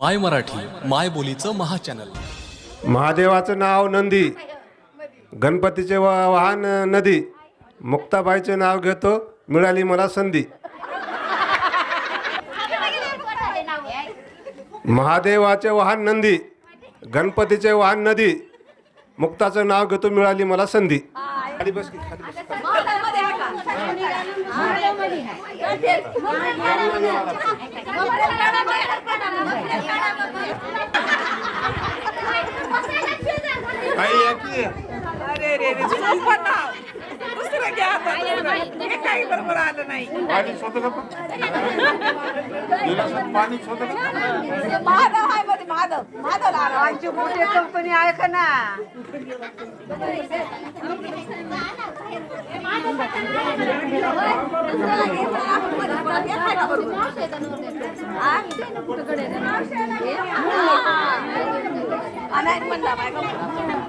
माय मराठी माय बोलीचं महाचॅनल महादेवाचं नाव नंदी गणपतीचे वा- वाहन नदी मुक्ताबाईचे नाव घेतो मिळाली मला संधी महादेवाचे वाहन नंदी गणपतीचे वाहन नदी मुक्ताचं नाव घेतो मिळाली मला संधी खाली बस की, खाली बस. काही या की? अरे रे रे दुसरं घ्या. हे काही बरोबर आलं नाही. पाणी आहे मध्ये माधव आमची मोठी कंपनी आहे का ना?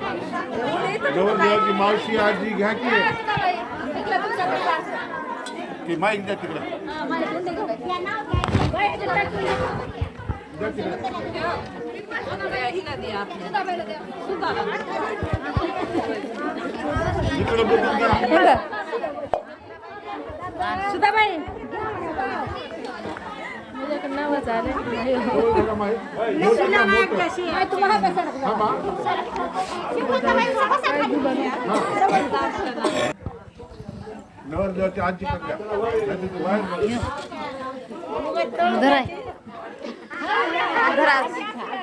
जवळ देवाची मावशी आजी घ्या की. ती माईक द्या तिकडे. तिकडे बघून घ्या सुधाबाई जरा माईक. मोठं घ्या, मोठं. नवरदेवाची आजी पण घ्या. नाहीतर ती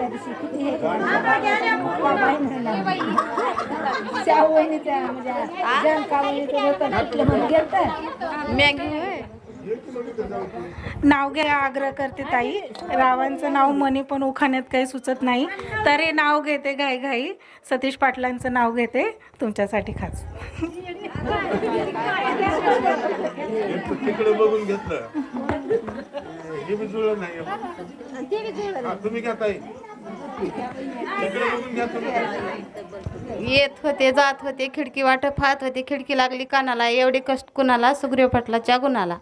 नवरदेवाची मावस बहीण घ्या. बसवलं ताई, गाणी म्हणा. नाव घ्या आग्रह करते ताई. रावांचं नाव मनी पण उखाण्यात काही सुचत नाही. तर हे नाव घेते घाई घाई. सतीश पाटलांचं नाव घेते. तुमच्यासाठी खास. तिकडे बघून घेतलं. तुम्ही येत होते जात होते खिडकी वाट फात होते खिडकी लागली कानाला एवढे कष्ट कुणाला? सुग्रीव पाटलाच्या गुणाला.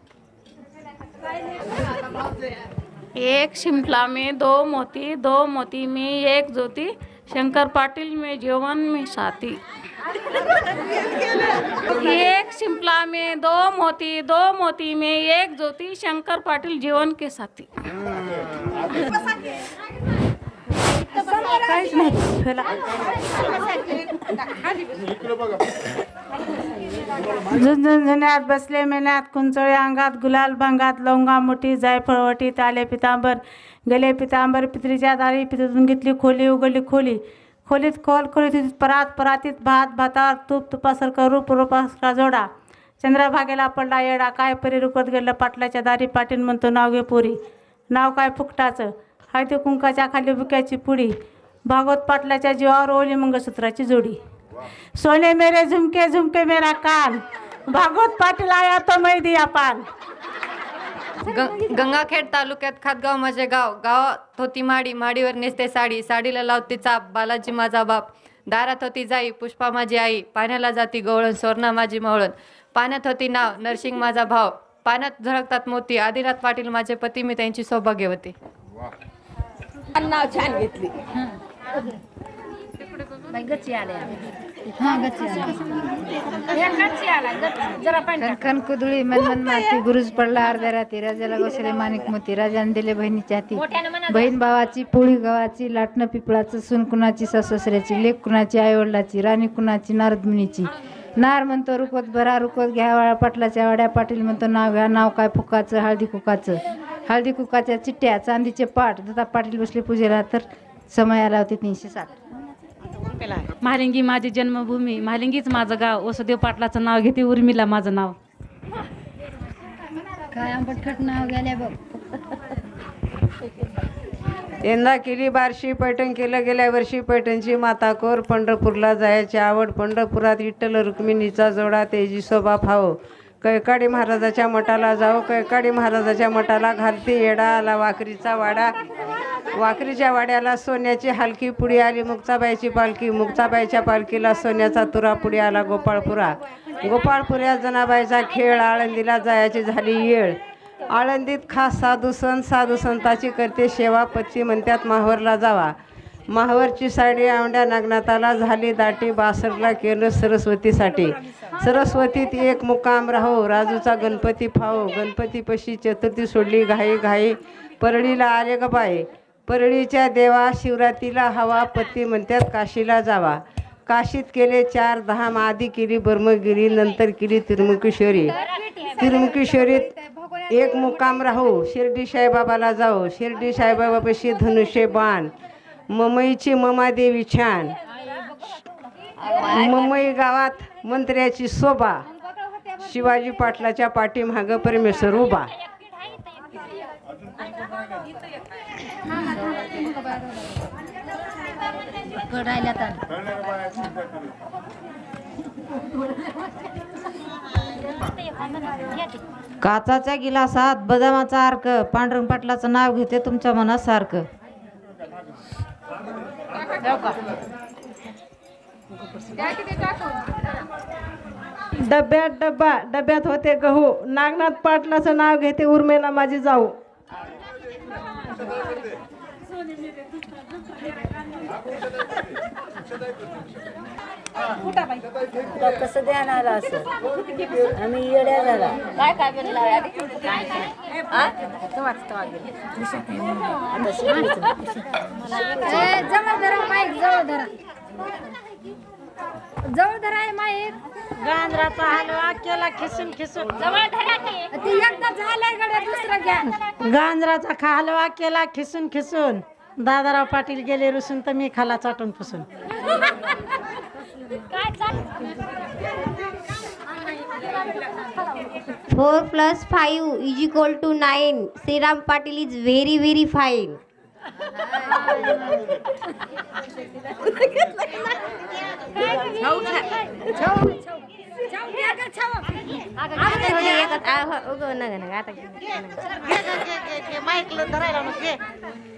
एक शिमला में दो मोती दो मोती में एक ज्योति शंकर पाटिल में जीवन में साथी. एक शिमला में दो मोती दो मोती में एक ज्योति शंकर पाटिल जीवन के साथी. काहीच नाही फेला. झुंझुंझुण्यात बसले मेन्यात कुंचळे अंगात गुलाल भंगात लवंगा मोठी जायफळवटी ताले पितांबर गेले पितांबर पित्रीच्या दारी पितून घेतली खोली उघडली खोली खोलीत खोल खोलीत परात परातीत भात भातावर तूप तुपासारखं रूप रूपासारखा जोडा चंद्रभागेला पडला येडा काय परी रुकत गेलं पाटलाच्या दारी पाटील म्हणतो नाव घे पोरी नाव काय फुकटाचं हळदी कुंकाच्या खाली बुक्याची पुडी भागवत पाटलाच्या जीवावर ओली मंगळसूत्राची जोडी. सोने मेरे झुमके झुमके मेरा कान. भागवत पाटील आया तो मैं दिया पान ग- गंगाखेड तालुक्यात खातगाव माझे गाव. गावात होती माडी माडीवर नेसते साडी. साडीला लावते चाप. बालाजी माझा बाप. दारात होती जाई पुष्पा माझी आई. पाण्याला जाती गवळण सोरणा माझी मावळण. पाण्यात होती नाव नरसिंग माझा भाव. पाण्यात झळकतात मोती. आदिनाथ पाटील माझे पती. मी त्यांची सौभाग्यवती नाव छान घेतली. कणकण कुदळी मनमन माती गुरुज पडला अर्ध्या राती राजाला गोसले माणिक मोती. राजाने दिले बहिणीची हाती. बहीण भावाची पोळी गव्हाची लाटणं पिपळाचं सून कुणाची सासऱ्याची लेख कुणाची आईवडिलाची राणी कुणाची नारदमुनीची नार म्हणतो रुकत भरा रुकत घ्या वाळा पाटलाच्या वाड्या. पाटील म्हणतो नाव घ्या नाव काय फुकाचं हळदी कुकाचं. हळदी कुकाच्या चिट्ट्या चांदीचे पाट दत्ता पाटील बसले पूजेला तर समय आला होते तीनशे साठ. महालिंगी माझी जन्मभूमी महालिंगीच माझं गाव. वसुदेव पाटलाचं नाव घेते उर्मिला माझं नाव. काय आंबटखट नाव गेल्या बघ. यंदा केली बारशी पैठण केलं गेल्या वर्षी पैठणची माता कोर पंढरपूरला जायची आवड पंढरपुरात विठ्ठल रुक्मिणीचा जोडा तेजी शोभा फावो कैकाडी महाराजाच्या मठाला जाऊ कैकाडी महाराजाच्या मठाला घालती येडा आला वाकरीचा वाडा. वाकरीच्या वाड्याला सोन्याची हलकी पुढी आली मुक्ताबाईची पालखी मुक्ताबाईच्या पालखीला सोन्याचा तुरा पुढे आला गोपाळपुरा. गोपाळपुऱ्या जनाबाईचा खेळ आळंदीला जायची झाली येळ. आळंदीत खास साधू सण साधू संताची करते सेवा पत्ती म्हणतात माहवरला जावा. माहवरची साडी आवड्या नागनाथाला झाली दाटी बासरला केलं सरस्वतीसाठी. सरस्वतीत एक मुक्काम राहो राजूचा गणपती फावो गणपतीपशी चतुर्थी सोडली घाई घाई परळीला आले ग बाई परळीच्या देवा शिवरातीला हवा पती म्हणतात काशीला जावा. काशीत केले चार दहा आधी केली ब्रह्मगिरी नंतर केली तिरुमुकेश्वरी तिरुमुकेश्वरीत एक मुक्काम राहू शिर्डी साईबाबाला जाऊ. शिर्डी साईबाबापाशी धनुष्य बाण ममईची ममादेवी छान. मुंबई गावात मंत्र्याची शोभा शिवाजी पाटलाच्या पाठीमागं परमेश्वर उभा. काचाच्या गिलासात बदामाचा अर्क पांडुरंग पाटलाचं नाव घेते तुमच्या मनात सारखं. डब्यात डब्बा डब्यात होते गहू. नागनाथ पाटलाचं नाव घेते उर्मेला माझी जाऊ. कसं ध्यान आलं असं आम्ही येड्या झाला काय काय बनला जवळ धरा माईक जवळ धरा जवळ धरा आहे माईक गांजराचा हलवा केला खिसून खिसून. ते. एकदा झालंय गड्या दुसरं घ्या. गांजराचा खा हलवा केला खिसून खिसून. दादाराव पाटील गेले रुसून तर मी खाला चाटून पुसून. Four plus five is equal to nine. Shriram Patil is very very fine.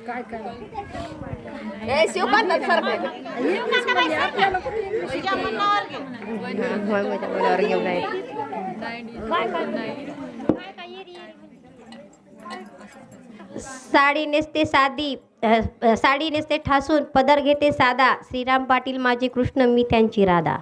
काय काय ए शिवकांत सरपंच होय माझ्या मुलावर घेऊन आहे काय काय काय काय साडी नेसते साधी साडी नेसते ठासून पदर घेते साधा श्रीराम पाटील माझे कृष्ण मी त्यांची राधा.